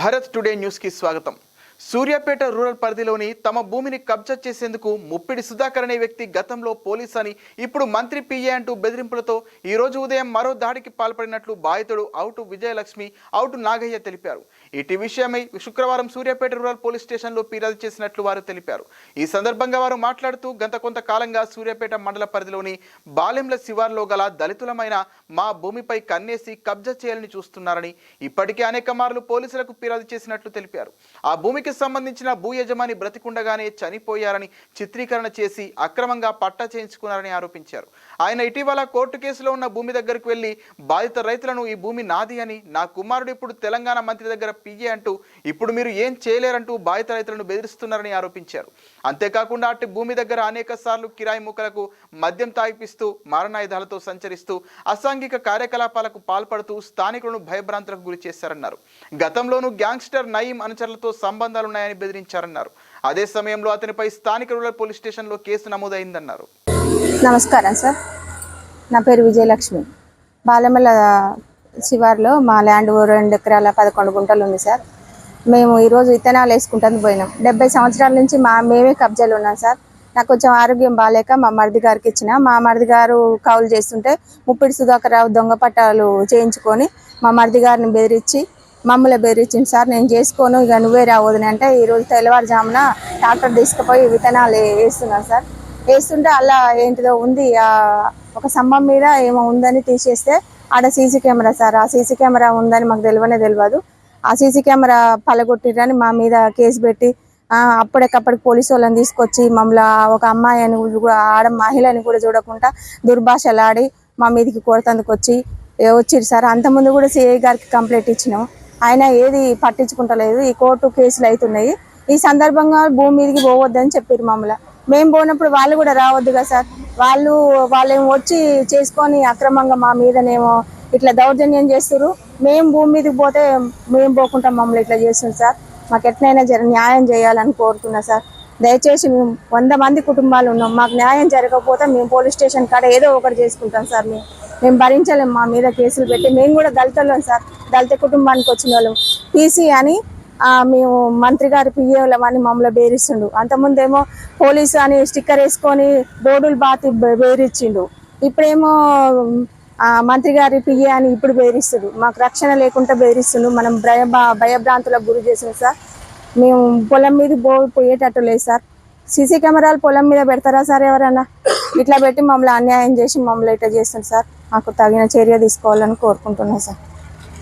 Bharat today న్యూస్కి స్వాగతం. Suryapet rural పరిధిలోని తమ భూమిని కబ్జా చేసేందుకు ముప్పిడి సుధాకర్ అనే వ్యక్తి గతంలో పోలీస్ అని ఇప్పుడు మంత్రి పిఏ అంటూ బెదిరింపులతో ఈ రోజు ఉదయం మరో దాడికి పాల్పడినట్లు బాధితుడు అవుటు విజయలక్ష్మి అవుటు నాగయ్య తెలిపారు. ఇటీ విషయమై శుక్రవారం సూర్యాపేట రూరల్ పోలీస్ స్టేషన్లో ఫిర్యాదు చేసినట్లు వారు తెలిపారు. ఈ సందర్భంగా వారు మాట్లాడుతూ గత కొంతకాలంగా సూర్యాపేట మండల పరిధిలోని బాలెంల శివార్లో గల దళితులమైన మా భూమిపై కన్నేసి కబ్జా చేయాలని చూస్తున్నారని ఇప్పటికే అనేక మార్లు పోలీసులకు ఫిర్యాదు చేసినట్లు తెలిపారు. ఆ భూమికి సంబంధించిన భూ యజమాని బ్రతికుండగానే చనిపోయారని చిత్రీకరణ చేసి అక్రమంగా పట్టా చేయించుకున్నారని ఆరోపించారు. ఆయన ఇటీవల కోర్టు కేసులో ఉన్న భూమి దగ్గరకు వెళ్ళి బాధిత రైతులను ఈ భూమి నాది అని నా కుమారుడు ఇప్పుడు తెలంగాణ మంత్రి దగ్గర పియ్యే అంటూ ఇప్పుడు మీరు ఏం చేయలేరంటూ బాధిత రైతులను బెదిరిస్తున్నారని ఆరోపించారు. అంతేకాకుండా అట్టి భూమి దగ్గర అనేక సార్లు కిరాయి ముక్కలకు మద్యం తాగిపిస్తూ మారణాయుధాలతో సంచరిస్తూ అసాంఘిక కార్యకలాపాలకు పాల్పడుతూ స్థానికులను భయభ్రాంతులకు గురి చేశారన్నారు. గతంలోనూ గ్యాంగ్స్టర్ నయీం అనుచరులతో సంబంధాలున్నాయని బెదిరించారన్నారు. అదే సమయంలో అతనిపై స్థానిక రూరల్ పోలీస్ స్టేషన్లో కేసు నమోదైందన్నారు. నమస్కారం సార్. నా పేరు విజయలక్ష్మి. బాలమల్ల శివార్లో మా ల్యాండ్ రెండు ఎకరాల పదకొండు గుంటలు ఉంది సార్. మేము ఈరోజు విత్తనాలు వేసుకుంటానికి పోయినాం. డెబ్బై సంవత్సరాల నుంచి మా మేమే కబ్జాలు ఉన్నాం సార్. నాకు కొంచెం ఆరోగ్యం బాగాలేక మా మరిది గారికి ఇచ్చిన. మా మరిది గారు కౌలు చేస్తుంటే ముప్పిడి సుధాకరరావు దొంగ పట్టాలు చేయించుకొని మా మరిది గారిని బెదిరించి మమ్మల్ని బెదిరించింది సార్. నేను చేసుకోను ఇక నువ్వే రావద్దని అంటే ఈరోజు తెల్లవారుజామున డాక్టర్ తీసుకుపోయి విత్తనాలు వేస్తున్నాను సార్. వేస్తుంటే అలా ఏంటిదో ఉంది. ఒక స్తంభం మీద ఏమో ఉందని తీసేస్తే ఆడ సీసీ కెమెరా సార్ ఆ సీసీ కెమెరా ఉందని మాకు తెలియనే తెలియదు. ఆ సీసీ కెమెరా పలగొట్టిరని మా మీద కేసు పెట్టి ఆ, అప్పటికప్పటికి పోలీసు వాళ్ళని తీసుకొచ్చి మమ్మల్ని ఒక అమ్మాయి అని ఆడ మహిళని కూడా చూడకుండా దుర్భాషలాడి మా మీదకి కొడతందుకు వచ్చి వచ్చిరు వచ్చిర్రు సార్. అంతకుముందు కూడా సిఐ గారికి కంప్లైంట్ ఇచ్చినాం. ఆయన ఏది పట్టించుకుంటలేదు. ఈ కోర్టు కేసులు అవుతున్నాయి ఈ సందర్భంగా భూమి మీదకి పోవద్దని చెప్పారు మమ్మల్ని. మేము పోయినప్పుడు వాళ్ళు కూడా రావద్దు కదా సార్. వాళ్ళు వాళ్ళేమో వచ్చి చేసుకొని అక్రమంగా మా మీదనేమో ఇట్లా దౌర్జన్యం చేస్తారు మేము భూమి మీదకి పోతే మేము పోకుండా మమ్మల్ని ఇట్లా చేస్తుంది సార్. మాకు ఎట్లయినా జర న్యాయం చేయాలని కోరుతున్నా సార్. దయచేసి మేము వంద మంది కుటుంబాలు ఉన్నాం. మాకు న్యాయం జరగకపోతే మేము పోలీస్ స్టేషన్ కాడ ఏదో ఒకటి చేసుకుంటాం సార్ మేము. మేము భరించలేం మా మీద కేసులు పెట్టి. మేము కూడా దళితులం సార్. దళిత కుటుంబానికి వచ్చిన వాళ్ళం. పీసీ అని మేము మంత్రి గారి పియ్యేలం అని మమ్మల్ని బేరిస్తుండు. అంతకుముందేమో పోలీసు అని స్టిక్కర్ వేసుకొని బోర్డులు బాతి బేరిచ్చిండు. ఇప్పుడేమో మంత్రి గారి పిఏ అని ఇప్పుడు బేరిస్తుడు. మాకు రక్షణ లేకుండా బేరిస్తుండు. మనం భయ భయభ్రాంతులకు గురి చేసాం సార్. మేము పొలం మీద బో పోయేటట్టు లేదు సార్. సీసీ కెమెరాలు పొలం మీద పెడతారా సార్ ఎవరైనా ఇట్లా పెట్టి మమ్మల్ని అన్యాయం చేసి మమ్మల్ని ఇట్లా చేస్తుంది సార్. మాకు తగిన చర్య తీసుకోవాలని కోరుకుంటున్నాం సార్.